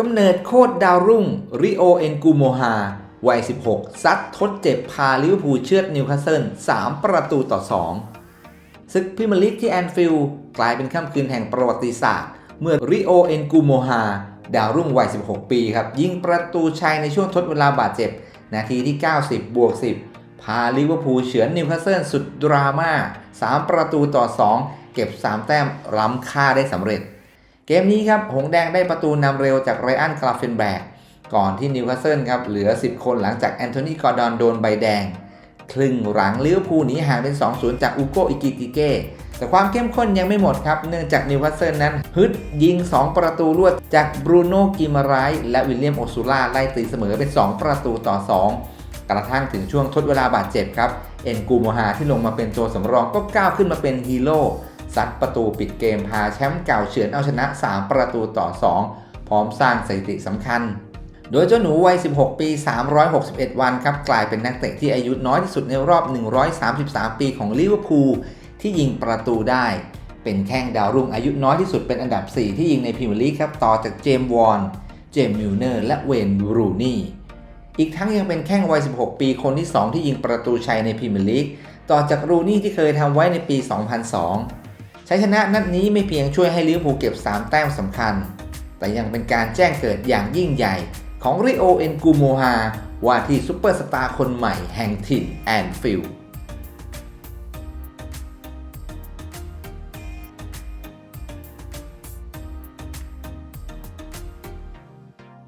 กำเนิดโคตรดาวรุ่ง ริโอเอนกูโมฮาวัย 16 ซัดทดเจ็บพาลิเวอร์พูลเชือดนิวคาสเซิล 3 ประตูต่อ 2 ศึกพรีเมียร์ลีกที่แอนฟิลด์กลายเป็นค่ำคืนแห่งประวัติศาสตร์ เมื่อริโอเอนกูโมฮาดาวรุ่งวัย 16 ปีครับ ยิงประตูชัยในช่วงทดเวลาบาดเจ็บ นาทีที่ 90 บวก 10 พาลิเวอร์พูลเฉือนนิวคาสเซิลสุดดราม่า 3 ประตูต่อ 2 เก็บ 3 แต้มล้ำค่าได้สำเร็จ เกมนี้ครับ หงแดงได้ประตูนำเร็วจากไรอันกราเฟนแบกก่อนที่นิวคาสเซิลครับเหลือ 10 คนหลังจากแอนโทนีกอร์ดอนโดนใบแดง ครึ่งหลังลิเวอร์พูลหนีห่างเป็น 2-0 จากอูโกอิกิกิเก้แต่ความเข้มข้นยังไม่หมดครับ เนื่องจากนิวคาสเซิลนั้น ฮึดยิง 2 ประตูรวดจากบรูโน่กิมารส์และวิลเลียมโอซูล่าไล่ตีเสมอเป็น 2 ประตูต่อ 2 กระทั่งถึงช่วงทดเวลาบาดเจ็บครับ เอ็นกูโมฮาที่ลงมาเป็นตัวสำรองก็ก้าวขึ้นมาเป็นฮีโร่ ซัดประตูปิดเกมพาแชมป์เก่าเฉือนเอาชนะ 3 ประตูต่อ 2 พร้อมสร้างสถิติสำคัญ โดยเจ้าหนูวัย 16 ปี 361 วันครับกลายเป็นนักเตะที่อายุน้อยที่สุดในรอบ 133 ปีของลิเวอร์พูลที่ยิงประตูได้ เป็นแข้งดาวรุ่งอายุน้อยที่สุดเป็นอันดับ 4 ที่ยิงในพรีเมียร์ลีกครับต่อจากเจมส์วอนเจมส์มิลเนอร์และเวนรูนี่อีกทั้งยังเป็นแข้งวัย 16 ปีคนที่ 2 ที่ยิงประตูชัยในพรีเมียร์ลีก ต่อจากรูนี่ที่เคยทำไว้ในปี 2002 ชัยชนะนัดนี้ไม่เพียงช่วยให้ลิเวอร์พูลเก็บ 3 แต้มสำคัญ แต่ยังเป็นการแจ้งเกิดอย่างยิ่งใหญ่ ของริโอเอ็นกูโมฮาว่าที่ซุปเปอร์สตาร์คนใหม่แห่งถิ่นแอนฟิลด์